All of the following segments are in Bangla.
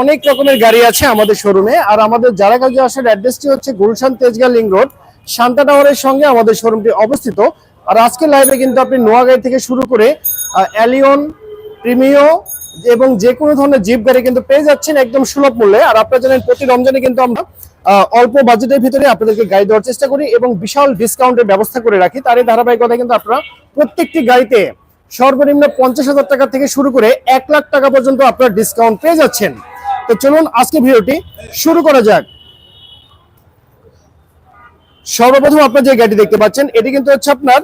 অনেক রকমের গাড়ি আছে আমাদের শোরুমে আর আমাদের যারা কাজে আসার অ্যাড্রেসটি হচ্ছে গুলশান তেজগাঁ লিং রোড শান্তা টাওয়ারের সঙ্গে আমাদের শোরুমটি অবস্থিত। আর আজকে লাইভে কিন্তু আপনি নোয়া গাড়ি থেকে শুরু করে অ্যালিয়ন প্রিমিও এবং যে কোনো ধরনের জিপ গাড়ি কিন্তু পেয়ে যাচ্ছেন একদম সুলভ মূল্যে। আর আপনারা জানেন প্রতি রমজানে কিন্তু আমরা অল্প বাজেটের ভিতরে আপনাদেরকে গাড়ি দেওয়ার চেষ্টা করি এবং বিশাল ডিসকাউন্টের ব্যবস্থা করে রাখি। তার এই ধারাবাহিকতা কিন্তু আপনারা প্রত্যেকটি গাড়িতে সর্বনিম্ন পঞ্চাশ হাজার টাকা থেকে শুরু করে এক লাখ টাকা পর্যন্ত আপনারা ডিসকাউন্ট পেয়ে যাচ্ছেন। তো চলুন আজকে ভিডিওটি শুরু করা যাক। সর্বপ্রথম আপনার যে গাড়ি দেখতে পাচ্ছেন, এটি কিন্তু হচ্ছে আপনার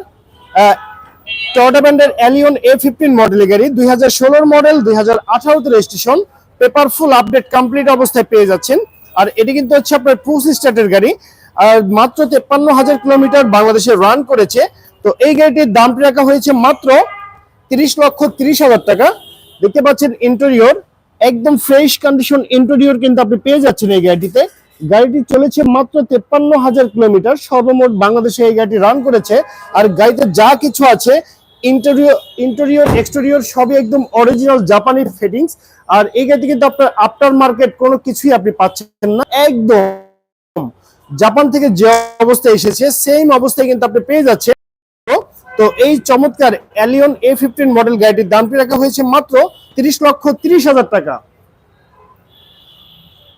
টয়োটা ব্র্যান্ডের অ্যালিয়ন এ ফিফটিন মডেলের গাড়ি, দুই হাজার ষোলোর মডেল দুই হাজার আঠারোতে registration paper full update complete অবস্থায় পেয়ে যাচ্ছেন। আর এটি কিন্তু হচ্ছে আপনার পুস স্টার্টের গাড়ি, আর মাত্র তেপ্পান্ন হাজার কিলোমিটার বাংলাদেশে রান করেছে। তো এই গাড়িটির দামটি রাখা হয়েছে মাত্র তিরিশ লক্ষ তিরিশ হাজার টাকা। দেখতে পাচ্ছেন ইন্টেরিয়র একদম ফ্রেশ কন্ডিশন ইন্টেরিয়র কিন্তু আপনি পেয়ে যাচ্ছেন এই গাড়িটিতে। গাড়িটি চলেছে মাত্র তেপ্পান্ন হাজার কিলোমিটার। সর্বমোট বাংলাদেশে এই গাড়িটি রান করেছে। আর গাড়িতে যা কিছু আছে ইন্টেরিয়র ইন্টেরিয়র এক্সটেরিয়র সবই একদম অরিজিনাল জাপানি ফিটিংস আর এই গাড়িটি কিন্তু আপনার আফটার মার্কেট কোনো কিছুই আপনি পাচ্ছেন না। একদম জাপান থেকে যে অবস্থায় এসেছে সেম অবস্থায় কিন্তু আপনি পেয়ে যাচ্ছেন। তো এই চমৎকার অ্যালিয়ন এ ফিফটিন মডেল গাড়িটির দামটি রাখা হয়েছে মাত্র তিরিশ লক্ষ তিরিশ হাজার টাকা?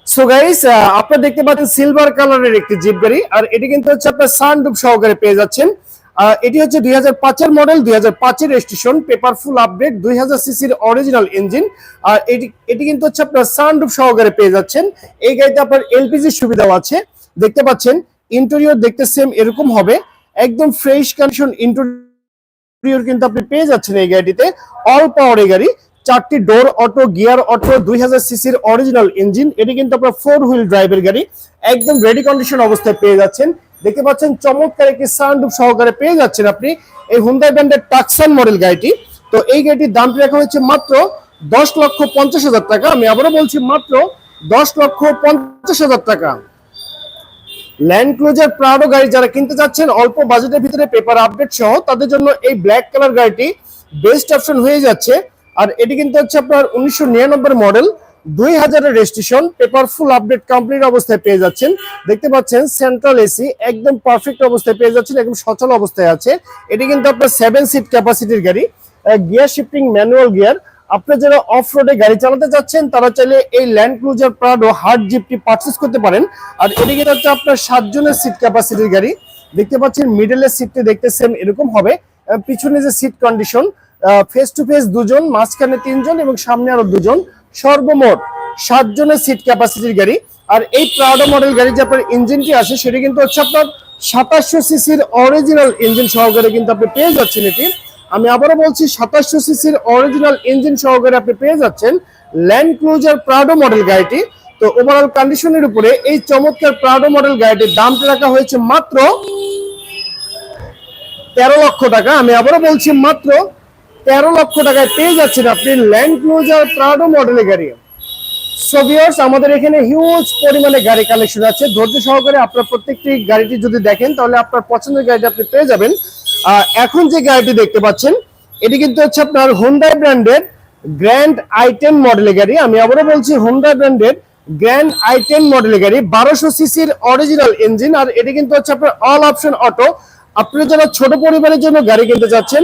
সো গাইস আপনারা দেখতে পাচ্ছেন সিলভার কালারের একটি জিপ গাড়ি, আর এটি কিন্তু হচ্ছে আপনার সহকারে পেয়ে যাচ্ছেন। এটি হচ্ছে দুই পাঁচের মডেল দুই রেজিস্ট্রেশন আপডেট দুই হাজার সিসির অরিজিনাল ইঞ্জিন আর এটি এটি কিন্তু হচ্ছে আপনার সানরুফ সহকারে পেয়ে যাচ্ছেন। এই গাড়িতে আপনার এলপিজি সুবিধাও আছে। দেখতে পাচ্ছেন ইন্টেরিয়র দেখতে সেম এরকম হবে। একদম ফ্রেশ কন্ডিশন ইন্টেরিয়র কিন্তু আপনি পেয়ে যাচ্ছেন এই গাড়িটিতে। অল পাওয়ার এই গাড়ি, চারটি ডোর অটো গিয়ার অটো দুই হাজার সিসির অরিজিনাল ইঞ্জিন এটি কিন্তু আপনার ফোর হুইল ড্রাইভের গাড়ি। একদম রেডি কন্ডিশন অবস্থায় পেয়ে যাচ্ছেন। দেখতে পাচ্ছেন চমৎকার একটি সানরুফ সহকারে পেয়ে যাচ্ছেন আপনি এই হুন্দাই ব্র্যান্ডের টাকসান মডেল গাড়িটি। তো এই গাড়িটির দামটি রাখা হয়েছে মাত্র দশ লক্ষ পঞ্চাশ হাজার টাকা। আমি আবারও বলছি মাত্র দশ লক্ষ পঞ্চাশ হাজার টাকা। ল্যান্ড ক্লোজার প্রাডো গাড়ি যারা কিনতে চাচ্ছেন অল্প বাজেটের ভিতরে পেপার আপডেট সহ তাদের জন্য এই ব্ল্যাক কালার গাড়িটি বেস্ট অপশন হয়ে যাচ্ছে। আর এটি কিন্তু হচ্ছে আপনার উনিশশো নিরানব্বই মডেল দুই হাজারের registration paper full update complete অবস্থায় পেয়ে যাচ্ছেন। দেখতে পাচ্ছেন সেন্ট্রাল এসি একদম পারফেক্ট অবস্থায় পেয়ে যাচ্ছেন, একদম সচল অবস্থায় আছে। এটি কিন্তু আপনার সেভেন সিট ক্যাপাসিটির গাড়ি গিয়ার শিফটিং ম্যানুয়াল গিয়ার আপনি যারা অফ রোডে গাড়ি চালাতে যাচ্ছেন তারা চাইলে এই ল্যান্ড ক্রুজার প্রাডো হার্ড জিপটি পারচেস করতে পারেন। আর এটি কিন্তু হচ্ছে আপনার সাতজনের সিট ক্যাপাসিটির গাড়ি। দেখতে পাচ্ছেন মিডলের সিটটি দেখতে সেম এরকম হবে। পিছনে যে seat condition face to face দুজন, মাঝখানে তিনজন এবং সামনে আরও দুজন। সর্বমোট সাতজনের সিট ক্যাপাসিটির গাড়ি। আর এই প্রাডো মডেল গাড়ি যে আপনার ইঞ্জিনটি আছে, সেটি কিন্তু হচ্ছে আপনার সাতাশশো সিসির অরিজিনাল ইঞ্জিন সহকারে কিন্তু আপনি পেয়ে যাচ্ছেন এটি। আমি আবারও বলছি, সাতাশশো সিসির অরিজিনাল ইঞ্জিন সহকারে আপনি পেয়ে যাচ্ছেন ল্যান্ড ক্রুজার প্রাডো মডেল গাড়িটি। তো ওভারঅল কন্ডিশনের উপরে এই চমৎকার প্রাডো মডেল গাড়িটির দামটা রাখা হয়েছে মাত্র তেরো লক্ষ টাকা। আমি আবারও বলছি, মাত্র তেরো লক্ষ টাকায় পেয়ে যাচ্ছেন আপনি ল্যান্ড ক্রুজার প্রাডো মডেলের গাড়ি। সো ভিউয়ার্স আমাদের এখানে হিউজ পরিমাণে গাড়ি কালেকশন আছে। ধৈর্য সহকারে আপনার প্রত্যেকটি গাড়িটি যদি দেখেন, তাহলে আপনার পছন্দের গাড়িটি আপনি পেয়ে যাবেন। এখন যে গাড়িটি দেখতে পাচ্ছেন, এটি কিন্তু হচ্ছে আপনার হোন্ডাই ব্র্যান্ডের গ্র্যান্ড আই টেন মডেলের গাড়ি। আমি আবারও বলছি হোন্ডা ব্র্যান্ডের গ্র্যান্ড আই টেন মডেলের গাড়ি, বারোশো সিসির অরিজিনাল ইঞ্জিন আর এটি কিন্তু হচ্ছে আপনার অল অপশন অটো আপনি যারা ছোট পরিবারের জন্য গাড়ি কিনতে চাচ্ছেন,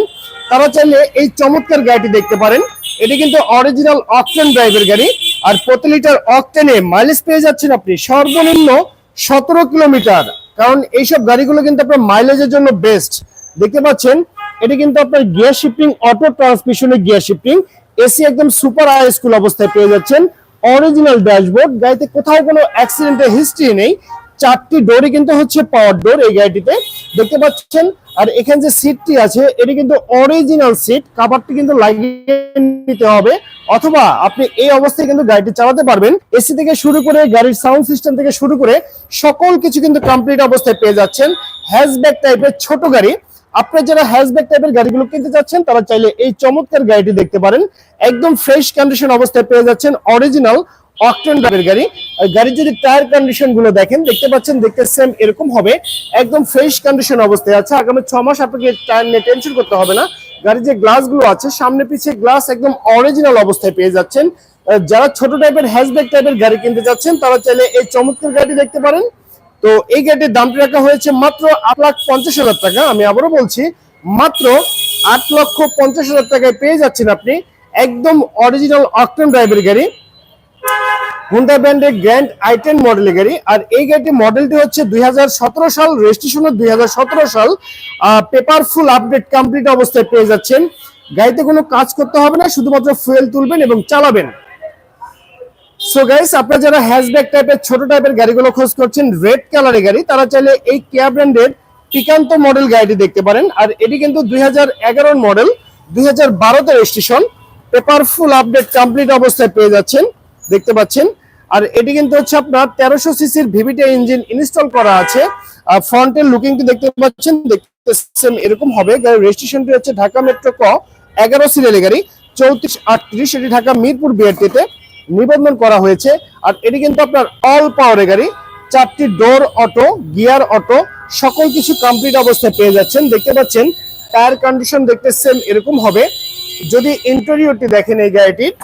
তারা চাইলে এই চমৎকার গাড়িটি দেখতে পারেন। এটি কিন্তু অরিজিনাল অকটেন ড্রাইভের গাড়ি, আর প্রতি লিটার অকটেনে মাইলেজ পেয়ে যাচ্ছেন আপনি সর্বনিম্ন সতেরো কিলোমিটার। কারণ এইসব গাড়িগুলো কিন্তু আপনার মাইলেজের জন্য বেস্ট দেখতে পাচ্ছেন, এটি কিন্তু আপনার গিয়ার শিফটিং অটো ট্রান্সমিশনের গিয়ার শিফটিং এসি একদম সুপার হাই স্কুল অবস্থায় পেয়ে যাচ্ছেন। অরিজিনাল ড্যাশবোর্ড গাড়িতে কোথাও কোনো অ্যাক্সিডেন্টের হিস্ট্রি নেই। চারটি ডোরই কিন্তু হচ্ছে পাওয়ার ডোর এই গাড়িটিতে। দেখতে পাচ্ছেন, আর এখানে যে সিটটি আছে, এটি কিন্তু অরিজিনাল সিট কাভারটি কিন্তু লাগিয়ে নিতে হবে, অথবা আপনি এই অবস্থায় কিন্তু গাড়িটি চালাতে পারবেন। এসি থেকে শুরু করে, গাড়ির সাউন্ড সিস্টেম থেকে শুরু করে, সকল কিছু কিন্তু কমপ্লিট অবস্থায় পেয়ে যাচ্ছেন। হ্যাশব্যাক টাইপের ছোট গাড়ি আপনি যারা হ্যাশব্যাক টাইপের গাড়িগুলো কিনতে চাচ্ছেন তারা চাইলে এই চমৎকার গাড়িটি দেখতে পারেন। একদম ফ্রেশ কন্ডিশন অবস্থায় পেয়ে যাচ্ছেন অরিজিনাল অকটেন ড্রাইভের গাড়ি। গাড়ির যদি টায়ার কন্ডিশনগুলো দেখেন, দেখতে পাচ্ছেন, দেখতে সেম এরকম হবে। একদম ফ্রেশ কন্ডিশন অবস্থায় আছে। আগামী ছ মাস আপনাকে টায়ার নিয়ে টেনশন করতে হবে না। গাড়ির যে গ্লাসগুলো আছে, সামনে পিছিয়ে গ্লাস একদম অরিজিনাল অবস্থায় পেয়ে যাচ্ছেন। যারা ছোট টাইপের হ্যাশব্যাক টাইপের গাড়ি কিনতে যাচ্ছেন, তারা চাইলে এই চমৎকার গাড়ি দেখতে পারেন। তো এই গাড়িটির দামটি রাখা হয়েছে মাত্র আট লাখ পঞ্চাশ হাজার টাকা। আমি আবারও বলছি, মাত্র আট লক্ষ পঞ্চাশ হাজার টাকায় পেয়ে যাচ্ছেন আপনি একদম অরিজিনাল অকটেন ড্রাইভের গাড়ি হুন্ডা ব্র্যান্ডের গ্র্যান্ড আইটেন মডেলের গাড়ি। আর এই গাড়িটির মডেলটি হচ্ছে দুই হাজার সতেরো সাল রেজিস্ট্রেশনের দুই সাল। পেপার ফুল আপডেট কমপ্লিট অবস্থায় পেয়ে যাচ্ছেন। গাড়িতে কোনো কাজ করতে হবে না, শুধুমাত্র ফুয়েল তুলবেন এবং চালাবেন। সো গাইস আপনারা যারা হ্যাশব্যাক টাইপের ছোট টাইপের গাড়িগুলো খোঁজ করছেন রেড কালারের গাড়ি, তারা চাইলে এই কেয়া ব্র্যান্ডের পিকান্ত মডেল গাড়িটি দেখতে পারেন। আর এটি কিন্তু দুই হাজার মডেল দুই হাজার বারোতে registration paper full update complete অবস্থায় পেয়ে যাচ্ছেন, দেখতে পাচ্ছেন। আর এটি কিন্তু হচ্ছে আপনার তেরোশো সিসির ভিভিটি ইঞ্জিন ইনস্টল করা আছে। আর ফ্রন্টের লুকিংটি দেখতে পাচ্ছেন, দেখতে এরকম হবে। গাড়ির রেজিস্ট্রেশনটি হচ্ছে ঢাকা মেট্রো ক এগারো সিরিয়ালের গাড়ি, চৌত্রিশ আটত্রিশ, এটি ঢাকা মিরপুর বিআরটিতে নিবন্ধন করা হয়েছে। আর এটি কিন্তু আপনার অল পাওয়ারের গাড়ি, চারটি ডোর অটো গিয়ার অটো সকল কিছু কমপ্লিট অবস্থায় পেয়ে যাচ্ছেন। দেখতে পাচ্ছেন টায়ার কন্ডিশন দেখতে সেম এরকম হবে। যদি ইন্টেরিয়রটি দেখেন এই গাড়িটির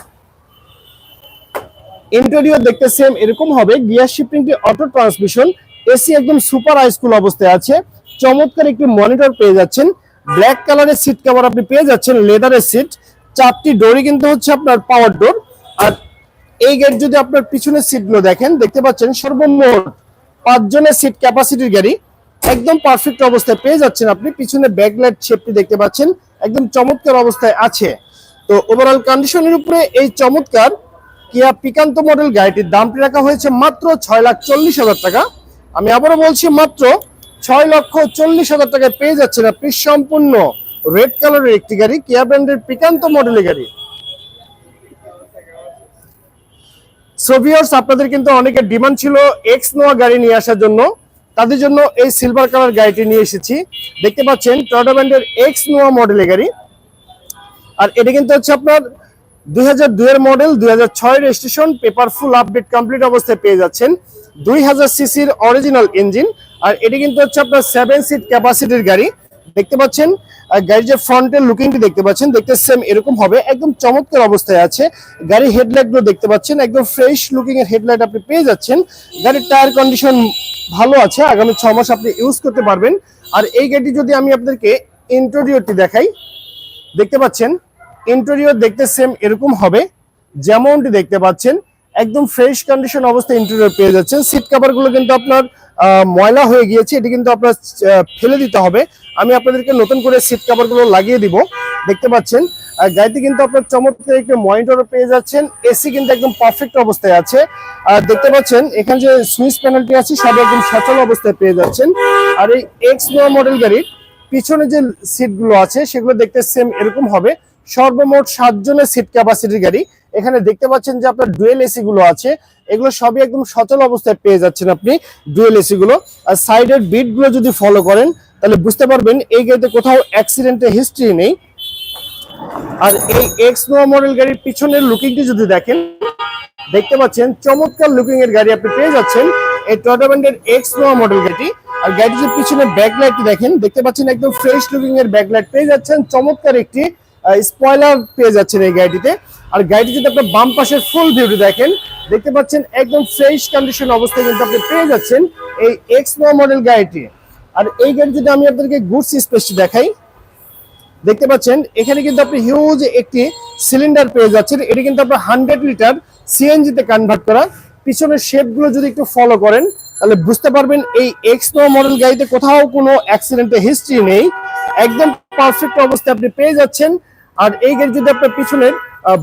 ইন্টেরিয়র দেখতে সেম এরকম হবে। গিয়ার শিফটিংটি অটো ট্রান্সমিশন এসি একদম সুপার হাইস্কুল অবস্থায় আছে। চমৎকার একটি মনিটর পেয়ে যাচ্ছেন। ব্ল্যাক কালারের সিট কভার আপনি পেয়ে যাচ্ছেন লেদারের সিট চারটি ডোরই কিন্তু হচ্ছে আপনার পাওয়ার ডোর আর এই গেট যদি আপনার পিছনের সিটগুলো দেখেন, দেখতে পাচ্ছেন সর্বমোট পাঁচজনের সিট ক্যাপাসিটির গাড়ি। একদম পারফেক্ট অবস্থায় পেয়ে যাচ্ছেন আপনি। পিছনে ব্যাকলাইট শেপটি দেখতে পাচ্ছেন, একদম চমৎকার অবস্থায় আছে। তো ওভারঅল কন্ডিশনের উপরে এই চমৎকার কিয়া পিকান্ত মডেল গাড়িটির দামটি রাখা হয়েছে মাত্র ছয় লাখ চল্লিশ হাজার টাকা। আমি আবারও বলছি, মাত্র ছয় লক্ষ চল্লিশ হাজার টাকায় পেয়ে যাচ্ছেন আপনি। সম্পূর্ণ রেড কালারের একটি গাড়ি কিয়া ব্র্যান্ডের পিকান্ত মডেলের গাড়ি। সোভিয়ার্স আপনাদের কিন্তু অনেকের ডিমান্ড ছিল এক্স নোয়া গাড়ি নিয়ে আসার জন্য। তাদের জন্য এই সিলভার কালার গাড়িটি নিয়ে এসেছি। দেখতে পাচ্ছেন টয়োটা ব্র্যান্ডের এক্স নোয়া মডেলের গাড়ি। আর এটা কিন্তু হচ্ছে আপনার দুই দুইয়ের মডেল দুই হাজার ছয় registration paper full update complete অবস্থায় পেয়ে যাচ্ছেন। দুই হাজার সিসির অরিজিনাল ইঞ্জিন আর এটি কিন্তু হচ্ছে আপনার সেভেন সিট ক্যাপাসিটির গাড়ি। দেখতে পাচ্ছেন গাড়ির যে ফ্রন্টের লুকিংটি দেখতে পাচ্ছেন, দেখতে সেম এরকম হবে, একদম চমৎকার অবস্থায় আছে। গাড়ির হেডলাইটগুলো দেখতে পাচ্ছেন, একদম ফ্রেশ লুকিং এর হেডলাইট আপনি পেয়ে যাচ্ছেন। গাড়ির টায়ার কন্ডিশন ভালো আছে, আগামী ছ মাস আপনি ইউজ করতে পারবেন। আর এই গাড়িটি যদি আমি আপনাদেরকে ইন্টেরিয়রটি দেখাই, দেখতে পাচ্ছেন ইন্টেরিয়র দেখতে সেম এরকম হবে। যেমনটি দেখতে পাচ্ছেন, একদম ফ্রেশ কন্ডিশন অবস্থায় ইন্টেরিয়র পেয়ে যাচ্ছেন। সিট কভারগুলো কিন্তু আপনার ময়লা হয়ে গিয়েছে, এটি কিন্তু আপনার ফেলে দিতে হবে। আমি আপনাদেরকে নতুন করে সিট কভারগুলো লাগিয়ে দিব। দেখতে পাচ্ছেন গাড়িতে কিন্তু আপনার চমৎকার একটি মনিটর পেয়ে যাচ্ছেন। এসি কিন্তু একদম পারফেক্ট অবস্থায় আছে। আর দেখতে পাচ্ছেন, এখানে যে সুইচ প্যানেলটি আছে সব একদম সচল অবস্থায় পেয়ে যাচ্ছেন। আর এই এক্স মডেল গাড়ির পিছনে যে সিটগুলো আছে, সেগুলো দেখতে সেম এরকম হবে। সর্বমোট সাতজনের সিট ক্যাপাসিটির গাড়ি। এখানে দেখতে পাচ্ছেন যে আপনার ডুয়েল এসি গুলো আছে। এগুলো সবই একদম সচল অবস্থায় পেয়ে যাচ্ছেন আপনি ডুয়েল এসি গুলো। আর সাইডের বিটগুলো যদি ফলো করেন, তাহলে বুঝতে পারবেন এই গাড়িতে কোথাও অ্যাক্সিডেন্টের হিস্ট্রি নেই। আর এই এক্স নোয়া মডেল গাড়ির পিছনের লুকিংটি যদি দেখেন, দেখতে পাচ্ছেন চমৎকার লুকিং এর গাড়ি আপনি পেয়ে যাচ্ছেন। এই টয়োটা ব্র্যান্ডের এক্স নোয়া মডেল গাড়ি আর গাড়িটির পিছনে ব্যাকলাইটটি দেখেন, দেখতে পাচ্ছেন একদম ফ্রেশ লুকিং এর ব্যাকলাইট পেয়ে যাচ্ছেন। চমৎকার একটি স্পয়লার পেয়ে যাচ্ছেন এই গাড়িটিতে। আর গাড়িটি যদি আপনার বাম পাশের ফুল ভিউটি দেখেন। দেখতে পাচ্ছেন একদম ফ্রেশ কন্ডিশন অবস্থায় কিন্তু আপনি পেয়ে যাচ্ছেন এই এক্স মডেল গাড়িটি। আর এই গাড়ি যদি আমি আপনাদেরকে গুডস স্পেসটি দেখাই, দেখতে পাচ্ছেন এখানে কিন্তু আপনি হিউজ একটি সিলিন্ডার পেয়ে যাচ্ছেন। এটি কিন্তু আপনার হান্ড্রেড লিটার সিএনজি তে কনভার্ট করা। পিছনের শেপগুলো যদি একটু ফলো করেন, তাহলে বুঝতে পারবেন এই এক্স নো মডেল গাড়িতে কোথাও কোনো অ্যাক্সিডেন্টের হিস্ট্রি নেই। একদম পারফেক্ট অবস্থায় আপনি পেয়ে যাচ্ছেন। আর এই গাড়ি যদি আপনার পিছনের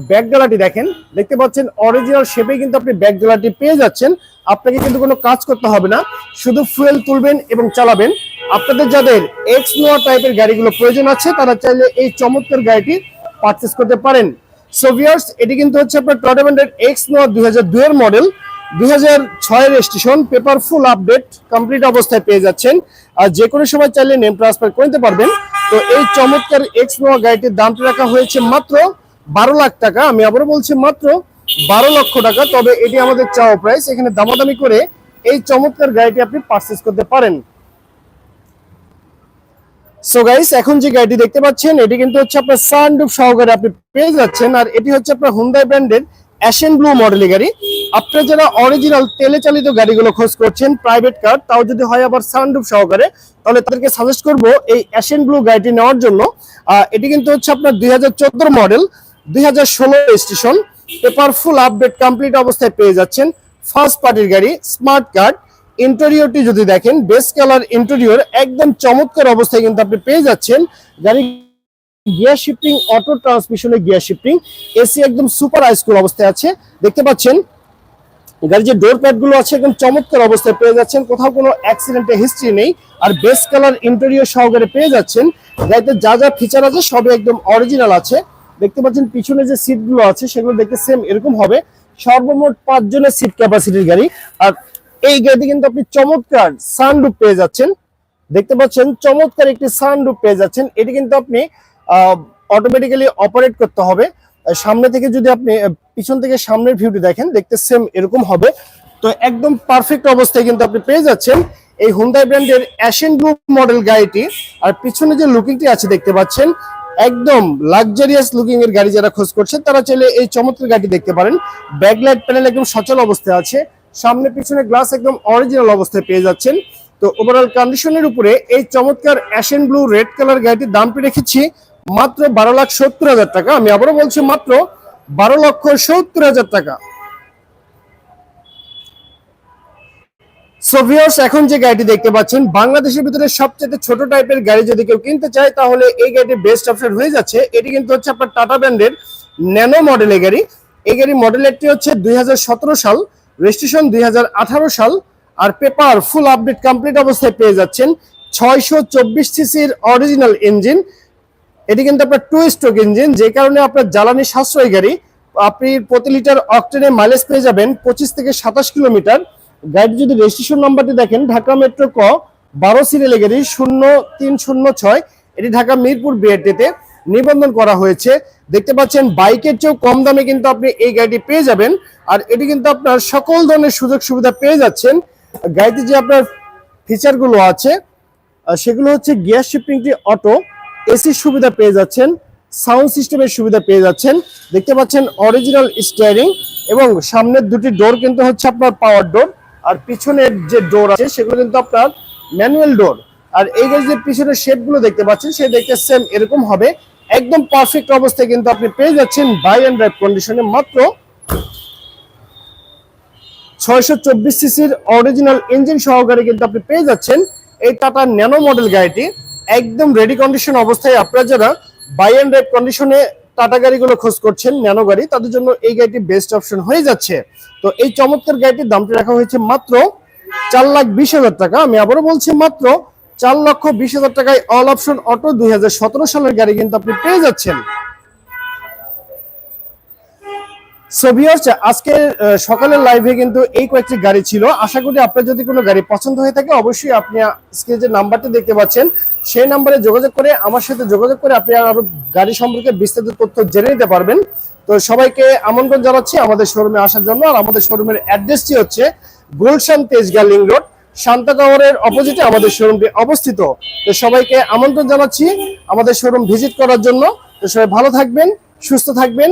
ব্যাক ডালাটি দেখেন, দেখতে পাচ্ছেন অরিজিনাল শেপে কিন্তু আপনি ব্যাক ডালাটি পেয়ে যাচ্ছেন। আপনাকে কিন্তু কোনো কাজ করতে হবে না। শুধু ফুয়েল তুলবেন এবং চালাবেন। আপনাদের যাদের এক্স নোয়া টাইপের গাড়িগুলো প্রয়োজন আছে, তারা চাইলে এই চমৎকার গাড়িটি পারচেস করতে পারেন। সোভিয়ার্স এটি কিন্তু হচ্ছে আপনার টর্নামেন্টের এক্স নোয়া দুই হাজার দুইয়ের মডেল দুই হাজার ছয়ের registration paper full update complete অবস্থায় পেয়ে যাচ্ছেন। আর যে কোনো সময় চাইলে নেম ট্রান্সফার করে নিতে পারবেন। তো এই চমৎকার এক্স গাড়িটির দামটা রাখা হয়েছে মাত্র বারো লাখ টাকা। আমি আবারও বলছি মাত্র বারো লক্ষ টাকা, তবে এটি আমাদের চাওয়া প্রাইস এখানে দামাদামি করে এই চমৎকার গাড়িটি আপনি পারচেস করতে পারেন। সো গাইস এখন যে গাড়িটি দেখতে পাচ্ছেন, এটি কিন্তু হচ্ছে আপনার সানরুফ সহকারে আপনি পেয়ে যাচ্ছেন। আর এটি হচ্ছে আপনার হুন্ডাই ব্র্যান্ডের অ্যাশেন ব্লু মডেলের গাড়ি। আপনারা যারা অরিজিনাল তেলে চালিত গাড়িগুলো খোঁজ করছেন প্রাইভেট কার তাও যদি হয় আবার সানরুফ সহকারে, তাহলে তাদেরকে সাজেস্ট করব এই অ্যাশেন ব্লু গাড়িটি নেওয়ার জন্য। এটি কিন্তু হচ্ছে আপনার দুই মডেল দুই হাজার ষোলো station paper full update complete অবস্থায় পেয়ে যাচ্ছেন। ফার্স্ট পার্টির গাড়ি স্মার্ট কার্ড ইন্টেরিয়রটি যদি দেখেন বেস কালার ইন্টেরিয়র একদম চমৎকার অবস্থায় কিন্তু আপনি পেয়ে যাচ্ছেন। গাড়ি গিয়ার শিফটিং, অটো ট্রান্সমিশনের গিয়ার শিফটিং, এসি একদম সুপার হাইস্কুল অবস্থায় আছে। দেখতে পাচ্ছেন, গাড়ির যে ডোর প্যাডগুলো আছে, একদম চমৎকার অবস্থায় পেয়ে যাচ্ছেন। কোথাও কোনো অ্যাক্সিডেন্টের হিস্ট্রি নেই। আর বেস কালার ইন্টেরিয়র সহকারে পেয়ে যাচ্ছেন। গাড়িতে যা যা ফিচার আছে, সবই একদম অরিজিনাল আছে। দেখতে পাচ্ছেন, পিছনে যে সিটগুলো আছে, সেগুলো দেখতে সেম এরকম হবে। সর্বমোট পাঁচ জনের সিট ক্যাপাসিটির গাড়ি। আর এই গাড়িতে কিন্তু আপনি চমৎকার সানরুফ পেয়ে যাচ্ছেন। দেখতে পাচ্ছেন, চমৎকার একটি সানরুফ পেয়ে যাচ্ছেন। এটি কিন্তু আপনি অটোমেটিক্যালি অপারেট করতে হবে। সামনে থেকে যদি আপনি পিছন থেকে সামনের ভিউটি দেখেন, দেখতে সেম এরকম হবে। তো একদম পারফেক্ট অবস্থায় কিন্তু আপনি পেয়ে যাচ্ছেন এই হুন্ডাই ব্র্যান্ডের অ্যাশেন ব্লু মডেল গাড়িটি। আর পিছনে যে লুকিংটি আছে দেখতে পাচ্ছেন, একদম লাক্সারিয়াস লুকিং এর গাড়ি যারা খোঁজ করছে, তারা চাইলে এই চমৎকার গাড়িটি দেখতে পারেন। ব্যাকলাইট প্যানেল একদম সচল অবস্থায় আছে। সামনে পিছনে গ্লাস একদম অরিজিনাল অবস্থায় পেয়ে যাচ্ছেন। তো ওভারঅল কন্ডিশনের উপরে এই চমৎকার অ্যাশেন ব্লু রেড কালার গাড়িটির দামটি রেখেছি? মাত্র বারো লাখ সত্তর হাজার টাকা। আমি আবারও বলছি মাত্র বারো লক্ষ সত্তর হাজার টাকা। সোভিয়ার্স এখন যে গাড়িটি দেখতে পাচ্ছেন, বাংলাদেশের ভিতরে সবচেয়ে ছোট টাইপের গাড়ি যদি কেউ কিনতে চায়, তাহলে এই গাড়িটি বেস্ট অপশন হয়ে যাচ্ছে। এটি কিন্তু হচ্ছে আপনার টাটা ব্র্যান্ডের ন্যানো মডেলের গাড়ি। এই গাড়ি মডেলেরটি হচ্ছে দুই হাজার সতেরো সাল রেজিস্ট্রেশন দুই হাজার আঠারো সাল, আর পেপার ফুল আপডেট কমপ্লিট অবস্থায় পেয়ে যাচ্ছেন। ছয়শো চব্বিশ সিসির অরিজিনাল ইঞ্জিন এটি কিন্তু আপনার টু স্ট্রোক ইঞ্জিন যে কারণে আপনার জ্বালানি সাশ্রয় গাড়ি। আপনি প্রতি লিটার অক্টেনে মাইলেজ পেয়ে যাবেন পঁচিশ থেকে সাতাশ কিলোমিটার। গাড়ির যদি রেজিস্ট্রেশন নাম্বারটি দেখেন, ঢাকা মেট্রো ক বারো সিরিয়ালে গাড়ি শূন্য তিন শূন্য ছয়। এটি ঢাকা মিরপুর বিআরটিতে নিবন্ধন করা হয়েছে। দেখতে পাচ্ছেন, বাইকের চেয়েও কম দামে কিন্তু আপনি এই গাড়িটি পেয়ে যাবেন। আর এটি কিন্তু আপনার সকল ধরনের সুযোগ সুবিধা পেয়ে যাচ্ছেন। গাড়িতে যে আপনার ফিচারগুলো আছে সেগুলো হচ্ছে গিয়ার শিফটিংটি অটো এসির সুবিধা পেয়ে যাচ্ছেন, সাউন্ড সিস্টেমের সুবিধা পেয়ে যাচ্ছেন। দেখতে পাচ্ছেন অরিজিনাল স্টিয়ারিং এবং সামনের দুটি ডোর কিন্তু হচ্ছে আপনার পাওয়ার ডোর আর পিছনের যে ডোর আছে, সেগুলো কিন্তু আপনার ম্যানুয়াল ডোর আর এই যে পিছনের শেপগুলো দেখতে পাচ্ছেন সে দেখতে সেম এরকম হবে। একদম পারফেক্ট অবস্থায় কিন্তু আপনি পেয়ে যাচ্ছেন বাই অ্যান্ড ড্রাইভ কন্ডিশনে মাত্র ছয়শো চব্বিশ সিসির অরিজিনাল ইঞ্জিন সহকারে কিন্তু আপনি পেয়ে যাচ্ছেন এই টাটা ন্যানো মডেল গাড়িটি। একদম রেডি কন্ডিশন অবস্থায় আপনারা যারা বাই অ্যান্ড রেড কন্ডিশনে টাটা গাড়িগুলো খোঁজ করছেন ন্যানো গাড়ি, তাদের জন্য এই গাড়িটি বেস্ট অপশন হয়ে যাচ্ছে। তো এই চমৎকার গাড়িটির দামটি রাখা হয়েছে মাত্র চার লাখ বিশ হাজার টাকা। আমি আবারও বলছি মাত্র চার লক্ষ বিশ হাজার টাকায় অল অপশন অটো দুই হাজার সতেরো সালের গাড়ি কিন্তু আপনি পেয়ে যাচ্ছেন। সো ভিউয়ার্স আজকে সকালের লাইভে কিন্তু এই কয়েকটি গাড়ি ছিল। আশা করি আপনার যদি কোনো গাড়ি পছন্দ হয়ে থাকে, অবশ্যই আপনি আজকে যে নাম্বারটি দেখতে পাচ্ছেন, সেই নাম্বারে যোগাযোগ করে, আমার সাথে যোগাযোগ করে আপনি আরও গাড়ি সম্পর্কে বিস্তারিত তথ্য জেনে নিতে পারবেন। তো সবাইকে আমন্ত্রণ জানাচ্ছি আমাদের শোরুমে আসার জন্য। আর আমাদের শোরুমের অ্যাড্রেসটি হচ্ছে গুলশান তেজগাঁ লিং রোড শান্তা অপোজিটে আমাদের শোরুমটি অবস্থিত। তো সবাইকে আমন্ত্রণ জানাচ্ছি আমাদের শোরুম ভিজিট করার জন্য। তো সবাই ভালো থাকবেন, সুস্থ থাকবেন।